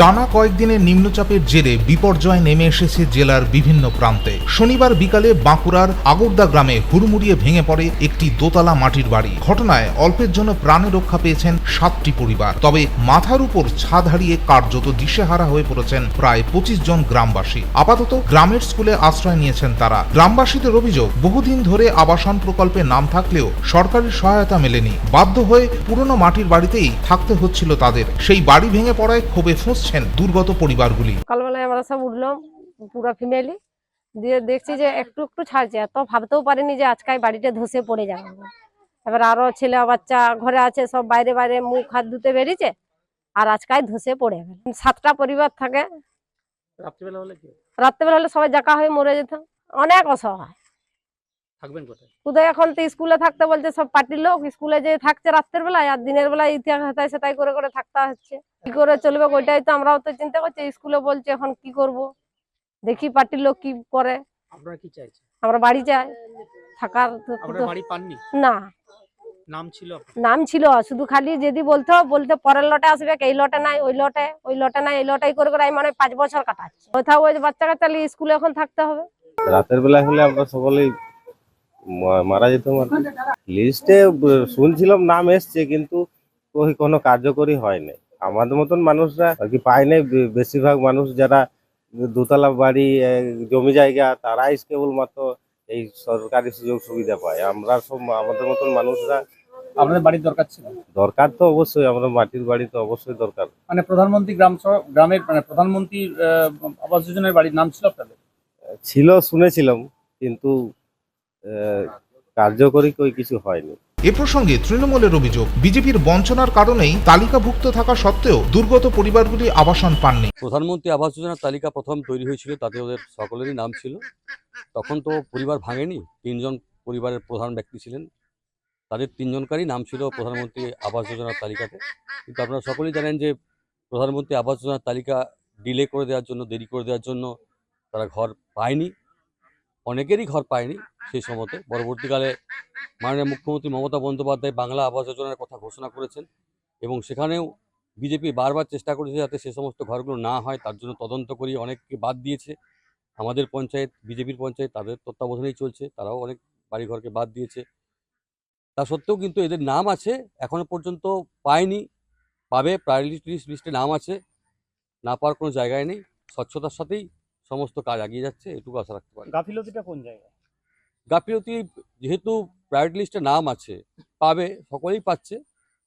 টানা কয়েকদিনের নিম্নচাপের জেরে বিপর্যয় নেমে এসেছে জেলার বিভিন্ন প্রান্তে। শনিবার বিকালে বাঁকুড়ার আগরদা গ্রামে হুড়মুড়িয়ে ভেঙে পড়ে একটি দোতলা মাটির বাড়ি। ঘটনায় অল্পের জন্য প্রাণে রক্ষা পেয়েছেন সাতটি পরিবার। তবে মাথার উপর ছাদ হারিয়ে কার্যত দিশেহারা হয়ে পড়েছেন প্রায় পঁচিশ জন গ্রামবাসী। আপাতত গ্রামের স্কুলে আশ্রয় নিয়েছেন তারা। গ্রামবাসীদের অভিযোগ, বহুদিন ধরে আবাসন প্রকল্পে নাম থাকলেও সরকারি সহায়তা মেলেনি। বাধ্য হয়ে পুরনো মাটির বাড়িতেই থাকতে হচ্ছিল তাদের। সেই বাড়ি ভেঙে পড়ায় ক্ষোভে ফুঁসছেন দুর্গত পরিবারগুলি? সকালবেলায় আমরা সব উঠলাম পুরো ফ্যামিলি দিয়ে দেখছি যে একটু একটু ছাড়ছে এত ভাবতেও পারিনি যে আজকাল বাড়িটা ধসে পড়ে যাবে। এবার আরও ছেলে বাচ্চা ঘরে আছে সব বাইরে বাইরে মুখ হাত ধুতে বেরিয়েছে আর আজকাল ধসে পড়ে গেল। সাতটা পরিবার থাকে। রাত্রিবেলা হলে কি? রাত্রেবেলা হলে সবাই জাকা হয়ে মরে যেত। অনেক অসহায়। থাকবেন কোথায়? কোথায় এখন তো স্কুলে থাকতে বলছে সব পার্টির লোক। স্কুলে যে থাকছে রাত্রের বেলায় আর দিনের বেলায় ইতিহাস হেতায় সেটাই করে করে থাকতে হচ্ছে। কি করে চলবে ওইটাই তো আমরাও তো চিন্তা করছি। স্কুলে বলছে এখন কি করব? দেখি পার্টির লোক কি করে। আপনারা কি চাইছেন? আমরা বাড়ি যাই। থাকার আপনারা বাড়ি পাননি? না। নাম ছিল নাম ছিল শুধু খালি যদি বলতো বলতে পরের লটে আসবে এই লটে নাই ওই লটে ওই লটে নাই এই লটাই করে করে মানে পাঁচ বছর কাটাচ্ছি। কোথাও ওই বাচ্চা কাচ্চা নিয়ে স্কুলে এখন থাকতে হবে। রাতের বেলা হলে আমরা সকলেই মারা যেতাম আর লিস্টে শুনছিলাম নাম এসছে কিন্তু ওই কোনো কার্যকরী হয়নি। আমাদের মতন মানুষরা আর কি পায় নাই। বেশিরভাগ মানুষ যারা দোতলা বাড়ি জমি জায়গা তারাই কেবলমাত্র এই সরকারি সুযোগ সুবিধা পায়। আমরা সব আমাদের মতন মানুষরা আপনাদের বাড়ির দরকার ছিল? দরকার তো অবশ্যই। আমরা মাটির বাড়ি তো অবশ্যই দরকার। মানে প্রধানমন্ত্রী গ্রাম গ্রামের মানে প্রধানমন্ত্রী আবাস যোজনার বাড়ির নাম ছিল আপনাদের? ছিল শুনেছিলাম কিন্তু কার্যকরী কই কিছু হয়নি। এ প্রসঙ্গে তৃণমূলের অভিযোগ বিজেপির বঞ্চনার কারণেই তালিকাভুক্ত থাকা সত্ত্বেও দুর্গত পরিবারগুলি আবাসন পাননি। প্রধানমন্ত্রী আবাস যোজনার তালিকা প্রথম তৈরি হয়েছিল তাতে ওদের সকলেরই নাম ছিল। তখন তো পরিবার ভাঙেনি তিনজন পরিবারের প্রধান ব্যক্তি ছিলেন। তাদের তিনজনকারই নাম ছিল প্রধানমন্ত্রী আবাস যোজনার তালিকাতে। কিন্তু আপনারা সকলেই জানেন যে প্রধানমন্ত্রী আবাস যোজনার তালিকা ডিলে করে দেওয়ার জন্য দেরি করে দেওয়ার জন্য তারা ঘর পায়নি। অনেকেরই ঘর পায়নি সেই সময়তে। পরবর্তীকালে মাননীয় মুখ্যমন্ত্রী মমতা বন্দ্যোপাধ্যায় বাংলা আবাস যোজনার কথা ঘোষণা করেছেন এবং সেখানেও বিজেপি বারবার চেষ্টা করেছে যাতে সে সমস্ত ঘরগুলো না হয়, তার জন্য তদন্ত করিয়ে অনেককে বাদ দিয়েছে। আমাদের পঞ্চায়েত, বিজেপির পঞ্চায়েত তাদের তত্ত্বাবধানেই চলছে, তারাও অনেক বাড়িঘরকে বাদ দিয়েছে। তা সত্ত্বেও কিন্তু এদের নাম আছে, এখনও পর্যন্ত পায়নি, পাবে প্রায়োরিটি লিস্টে নাম আছে। না পাওয়ার কোনো জায়গায় নেই, স্বচ্ছতার সাথেই সমস্ত কাজ এগিয়ে যাচ্ছে এটুকু আশা রাখতে পারি। গাফিলতিটা কোন জায়গায়? গাফিলতি যেহেতু প্রায়োরিটি লিস্টে নাম আছে পাবে সকলেই পাচ্ছে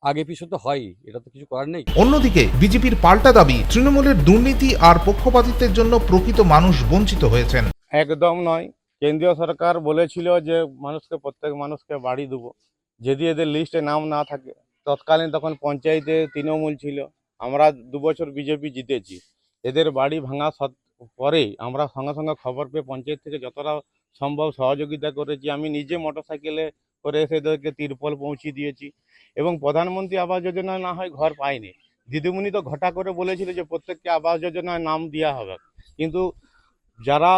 আগে পিছু তো হয়ই এটা তো কিছু করার নেই। অন্যদিকে বিজেপির পাল্টা দাবি তৃণমূলের দুর্নীতি আর পক্ষপাতিত্বের জন্য প্রকৃত মানুষ বঞ্চিত হয়েছেন। একদম নয়। কেন্দ্রীয় সরকার বলেছিল যে মানুষকে প্রত্যেক মানুষকে বাড়ি দেবো। যদি এদের লিস্টে নাম না থাকে তৎকালীন তখন পঞ্চায়েতে তৃণমূল ছিল। আমরা দু বছর বিজেপি জিতেছি। এদের বাড়ি ভাঙা পরেই আমরা সঙ্গে সঙ্গে খবর পেয়ে পঞ্চায়েত থেকে যতটা সম্ভব সহযোগিতা করেছি। আমি নিজে মোটরসাইকেলে করে এসে তিরপল পৌঁছে দিয়েছি এবং প্রধানমন্ত্রী আবাস যোজনা না হয় ঘর পায়নি। দিদিমণি তো ঘটা করে বলেছিল যে প্রত্যেককে আবাস যোজনায় নাম দেওয়া হবে। কিন্তু যারা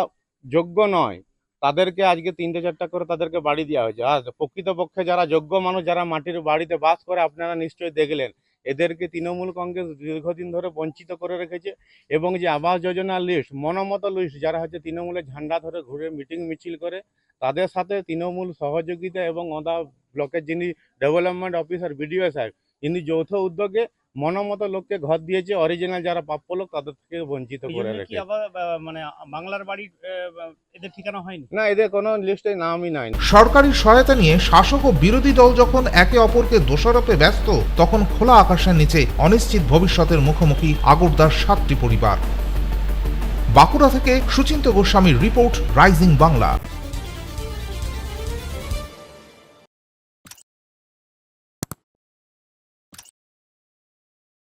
যোগ্য নয়, তাদেরকে আজকে তিনটে চারটা করে তাদেরকে বাড়ি দেওয়া হয়েছে। আর প্রকৃতপক্ষে যারা যোগ্য মানুষ, যারা মাটির বাড়িতে বাস করে, আপনারা নিশ্চয়ই দেখলেন এদেরকে তৃণমূল কংগ্রেস দীর্ঘদিন ধরে বঞ্চিত করে রেখেছে এবং যে আবাস যোজনা লিস্ট মনমত লিস্ট যারা হচ্ছে তৃণমূলের ঝান্ডা ধরে ঘুরে মিটিং মিছিল করে, তাদের সাথে তৃণমূল সহযোগিতা এবং অদা ব্লকের যিনি ডেভেলপমেন্ট অফিসার বিডিও সাহেব তিনি যৌথ উদ্যোগে মনোমত লোককে ঘর দিয়েছে অরিজিনাল যারা প্রাপ্য লোক তাদের থেকে বঞ্চিত করে আহ, মানে বাংলার বাড়ি এদের ঠিকানা হয়নি? না এদের কোনো লিস্টে নামই নাই। সরকারি সহায়তা নিয়ে শাসক ও বিরোধী দল যখন একে অপরকে দোষারোপে ব্যস্ত তখন খোলা আকাশের নিচে অনিশ্চিত ভবিষ্যতের মুখোমুখি আগরদার সাতটি পরিবার। বাঁকুড়া থেকে সুচিন্ত গোস্বামীর রিপোর্ট রাইজিং বাংলা।